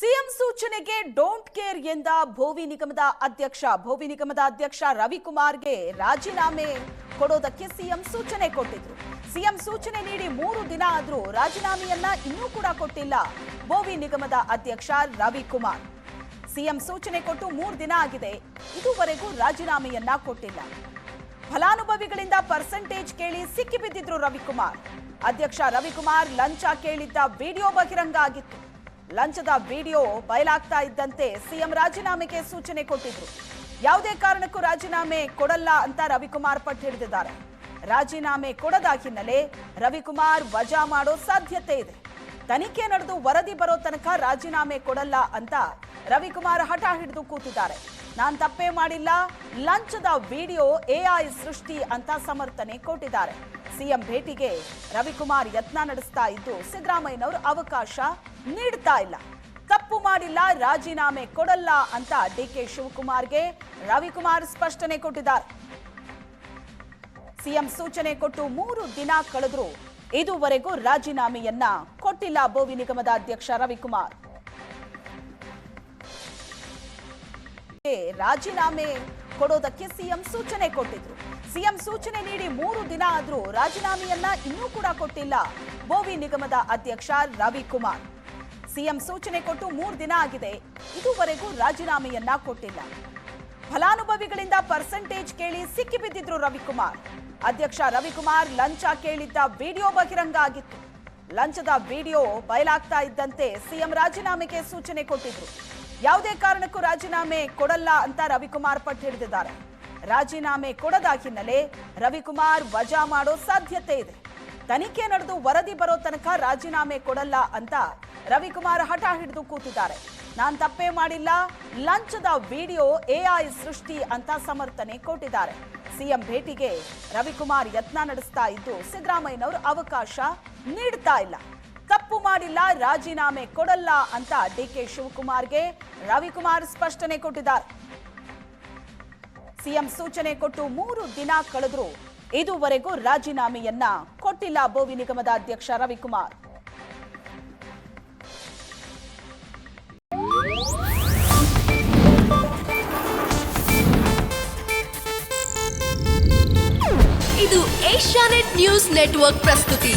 CM ಸೂಚನೆಗೆ don't care ಎಂದ ಭೋವಿ ನಿಗಮದ ಅಧ್ಯಕ್ಷ. ಭೋವಿ ನಿಗಮದ ಅಧ್ಯಕ್ಷ ರವಿಕುಮಾರ್ಗೆ ರಾಜೀನಾಮೆ ಕೊಡೋದಕ್ಕೆ ಸಿಎಂ ಸೂಚನೆ ಕೊಟ್ಟಿದ್ರು. ಸಿಎಂ ಸೂಚನೆ ನೀಡಿ ಮೂರು ದಿನ ಆದರೂ ರಾಜೀನಾಮೆಯನ್ನ ಇನ್ನೂ ಕೂಡ ಕೊಟ್ಟಿಲ್ಲ ಭೋವಿ ನಿಗಮದ ಅಧ್ಯಕ್ಷ ರವಿಕುಮಾರ್. ಸಿಎಂ ಸೂಚನೆ ಕೊಟ್ಟು ಮೂರು ದಿನ ಆಗಿದೆ. ಇದುವರೆಗೂ ರಾಜೀನಾಮೆಯನ್ನ ಕೊಟ್ಟಿಲ್ಲ. ಫಲಾನುಭವಿಗಳಿಂದ ಪರ್ಸೆಂಟೇಜ್ ಕೇಳಿ ಸಿಕ್ಕಿಬಿದ್ದಿದ್ರು ರವಿಕುಮಾರ್. ಅಧ್ಯಕ್ಷ ರವಿಕುಮಾರ್ ಲಂಚ ಕೇಳಿದ್ದ ವಿಡಿಯೋ ಬಹಿರಂಗ ಆಗಿತ್ತು. ಲಂಚದ ವಿಡಿಯೋ ಬಯಲಾಗ್ತಾ ಇದ್ದಂತೆ ಸಿಎಂ ರಾಜೀನಾಮೆಗೆ ಸೂಚನೆ ಕೊಟ್ಟಿದ್ರು. ಯಾವುದೇ ಕಾರಣಕ್ಕೂ ರಾಜೀನಾಮೆ ಕೊಡಲ್ಲ ಅಂತ ರವಿಕುಮಾರ್ ಪಟ್ಟು ಹಿಡಿದಿದ್ದಾರೆ. ರಾಜೀನಾಮೆ ಕೊಡದ ಹಿನ್ನೆಲೆ ರವಿಕುಮಾರ್ ವಜಾ ಮಾಡೋ ಸಾಧ್ಯತೆ ಇದೆ. ತನಿಖೆ ನಡೆದು ವರದಿ ಬರೋ ತನಕ ರಾಜೀನಾಮೆ ಕೊಡಲ್ಲ ಅಂತ ರವಿಕುಮಾರ್ ಹಠ ಹಿಡಿದು ಕೂತಿದ್ದಾರೆ. ನಾನು ತಪ್ಪೇ ಮಾಡಿಲ್ಲ, ಲಂಚದ ವಿಡಿಯೋ ಎಐ ಸೃಷ್ಟಿ ಅಂತ ಸಮರ್ಥನೆ ಕೊಟ್ಟಿದ್ದಾರೆ. ಸಿಎಂ ಭೇಟಿಗೆ ರವಿಕುಮಾರ್ ಯತ್ನ ನಡೆಸ್ತಾ ಇದ್ದು ಸಿದ್ದರಾಮಯ್ಯನವರು ಅವಕಾಶ ನೀಡ್ತಾ ಇಲ್ಲ. ತಪ್ಪು ಮಾಡಿಲ್ಲ, ರಾಜೀನಾಮೆ ಕೊಡಲ್ಲ ಅಂತ ಡಿಕೆ ಶಿವಕುಮಾರ್ಗೆ ರವಿಕುಮಾರ್ ಸ್ಪಷ್ಟನೆ ಕೊಟ್ಟಿದ್ದಾರೆ. ಸಿಎಂ ಸೂಚನೆ ಕೊಟ್ಟು ಮೂರು ದಿನ ಕಳೆದ್ರು ಇದುವರೆಗೂ ರಾಜೀನಾಮೆಯನ್ನ ಕೊಟ್ಟಿಲ್ಲ ಬೋವಿ ನಿಗಮದ ಅಧ್ಯಕ್ಷ ರವಿಕುಮಾರ್. ರಾಜೀನಾಮೆ ಕೊಡೋದಕ್ಕೆ ಸಿಎಂ ಸೂಚನೆ ಕೊಟ್ಟಿದ್ರು. ಸಿಎಂ ಸೂಚನೆ ನೀಡಿ ಮೂರು ದಿನ ಆದರೂ ರಾಜೀನಾಮೆಯನ್ನ ಇನ್ನೂ ಕೂಡ ಕೊಟ್ಟಿಲ್ಲ. ಬೋವಿ ನಿಗಮದ ಅಧ್ಯಕ್ಷ ರವಿಕುಮಾರ್ ಸಿಎಂ ಸೂಚನೆ ಕೊಟ್ಟು ಮೂರು ದಿನ ಆಗಿದೆ. ಇದುವರೆಗೂ ರಾಜೀನಾಮೆಯನ್ನ ಕೊಟ್ಟಿಲ್ಲ. ಫಲಾನುಭವಿಗಳಿಂದ ಪರ್ಸೆಂಟೇಜ್ ಕೇಳಿ ಸಿಕ್ಕಿಬಿದ್ದಿದ್ರು ರವಿಕುಮಾರ್ ಅಧ್ಯಕ್ಷ ರವಿಕುಮಾರ್ ಲಂಚ ಕೇಳಿದ್ದ ವಿಡಿಯೋ ಬಹಿರಂಗ ಆಗಿತ್ತು. ಲಂಚದ ವಿಡಿಯೋ ಬಯಲಾಗ್ತಾ ಇದ್ದಂತೆ ಸಿಎಂ ರಾಜೀನಾಮೆಗೆ ಸೂಚನೆ ಕೊಟ್ಟಿದ್ರು. ಯಾವುದೇ ಕಾರಣಕ್ಕೂ ರಾಜೀನಾಮೆ ಕೊಡಲ್ಲ ಅಂತ ರವಿಕುಮಾರ್ ಪಟ್ಟು ಹಿಡಿದಿದ್ದಾರೆ. ರಾಜೀನಾಮೆ ಕೊಡದ ಹಿನ್ನೆಲೆ ರವಿಕುಮಾರ್ ವಜಾ ಮಾಡೋ ಸಾಧ್ಯತೆ ಇದೆ. ತನಿಖೆ ನಡೆದು ವರದಿ ಬರೋ ತನಕ ರಾಜೀನಾಮೆ ಕೊಡಲ್ಲ ಅಂತ ರವಿಕುಮಾರ್ ಹಠ ಹಿಡಿದು ಕೂತಿದ್ದಾರೆ. ನಾನ್ ತಪ್ಪೇ ಮಾಡಿಲ್ಲ, ಲಂಚದ ವಿಡಿಯೋ ಎಐ ಸೃಷ್ಟಿ ಅಂತ ಸಮರ್ಥನೆ ಕೊಟ್ಟಿದ್ದಾರೆ. ಸಿಎಂ ಭೇಟಿಗೆ ರವಿಕುಮಾರ್ ಯತ್ನ ನಡೆಸ್ತಾ ಇದ್ದು ಸಿದ್ದರಾಮಯ್ಯನವರು ಅವಕಾಶ ನೀಡ್ತಾ ಇಲ್ಲ. ತಪ್ಪು ಮಾಡಿಲ್ಲ, ರಾಜೀನಾಮೆ ಕೊಡಲ್ಲ ಅಂತ ಡಿ ಕೆ ಶಿವಕುಮಾರ್ಗೆ ರವಿಕುಮಾರ್ ಸ್ಪಷ್ಟನೆ ಕೊಟ್ಟಿದ್ದಾರೆ. ಸಿಎಂ ಸೂಚನೆ ಕೊಟ್ಟು ಮೂರು ದಿನ ಕಳೆದ್ರು ಇದುವರೆಗೂ ರಾಜೀನಾಮೆಯನ್ನ ಕೊಟ್ಟಿಲ್ಲ ಬೋವಿ ನಿಗಮದ ಅಧ್ಯಕ್ಷ ರವಿಕುಮಾರ್. ಇದು ಏಷ್ಯಾನೆಟ್ ನ್ಯೂಸ್ ನೆಟ್ವರ್ಕ್ ಪ್ರಸ್ತುತಿ.